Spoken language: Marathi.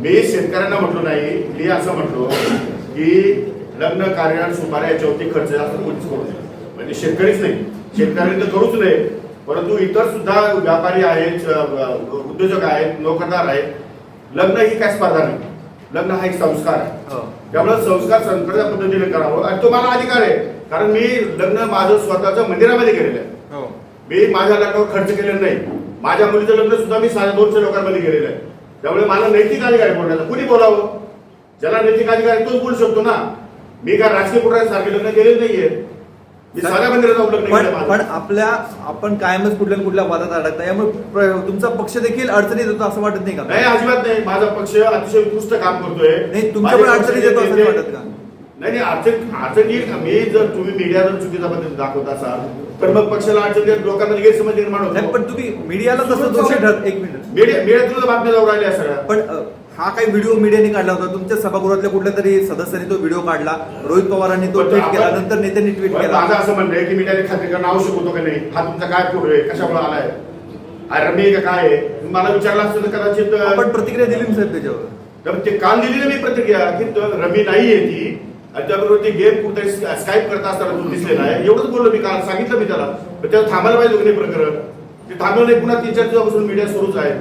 मी शेतकऱ्यांना म्हटलो नाही मी असं म्हटलो की लग्न कार्य सुपाऱ्या याच्यावरती खर्च जास्त कोणीच करू नये. म्हणजे शेतकरीच नाही शेतकऱ्यांनी तर करूच नये परंतु इतर सुद्धा व्यापारी आहेत उद्योजक आहेत नोकरदार आहेत लग्न ही काय स्पर्धा नाही. लग्न हा एक संस्कार आहे. हो. त्यामुळे संस्कार संस्कार पद्धतीने करावं आणि तो मला अधिकार आहे. कारण मी लग्न माझं स्वतःच्या मंदिरामध्ये केलेलं आहे. हो. मी माझ्या लग्नावर खर्च केलेला नाही. माझ्या मुलीचं लग्न सुद्धा मी साडे दोनशे लोकांमध्ये केलेलं आहे. त्यामुळे मला नैतिक अधिकार आहे बोलण्याचा कुणी बोलावं? ज्याला नैतिक अधिकार आहे तोच बोलू शकतो ना. मी काय राजकीय पुढाऱ्यांसारखे लग्न केलेलं नाहीये. मी पण केलं पण आपल्या आपण कायमच कुठल्या कुठल्या वादात अडकता. यामुळे प्र- तुमचा पक्ष देखील अडचणीत होतो असं वाटत नाही नाही का अजिबात नाही. माझा पक्ष अतिशय उत्कृष्ट काम करतोय. नाही तुमच्या पण माझे अडचणीत येतो असं नाही वाटत का? नाही नाही अडचण अडचण येईल मी जर तुम्ही मीडिया जर चुकीचा पद्धती दाखवत असाल तर मग पक्षाला अडचण येईल लोकांना गैरसमज निर्माण होतो. पण तुम्ही मीडियाला तसं दोषी ठर एक मिनिट. मीडिया मीडियातून बातम्या जाऊ राहिल्या सगळ्या. पण हा काही व्हिडिओ मीडियाने काढला होता. तुमच्या सभागृहातल्या कुठल्या तरी सदस्यांनी तो व्हिडिओ काढला. रोहित पवारांनी तो ट्विट केला. नंतर नेत्यांनी ट्विट केला. माझं असं म्हणणं आहे की मीडियाने खात्री करणं आवश्यक होतं का नाही? हा तुमचा काय फोटो आहे? कशामुळे आलाय? अरे रमी का काय आहे? मला विचारलं असतं तर कदाचित आपण प्रतिक्रिया दिली ना साहेब त्याच्यावर? तर ते काल दिली ना मी प्रतिक्रिया की तो रमी नाहीये ती. आणि त्याबरोबर ती गेम कुठे स्काईप करता असताना तो दिसलेला आहे. एवढंच बोललो मी काल सांगितलं मी त्याला. पण त्याला थांबायला पाहिजे प्रकरण. ते थांबलं नाही. पुन्हा तीन चार दिवसापासून मीडिया सुरूच आहे.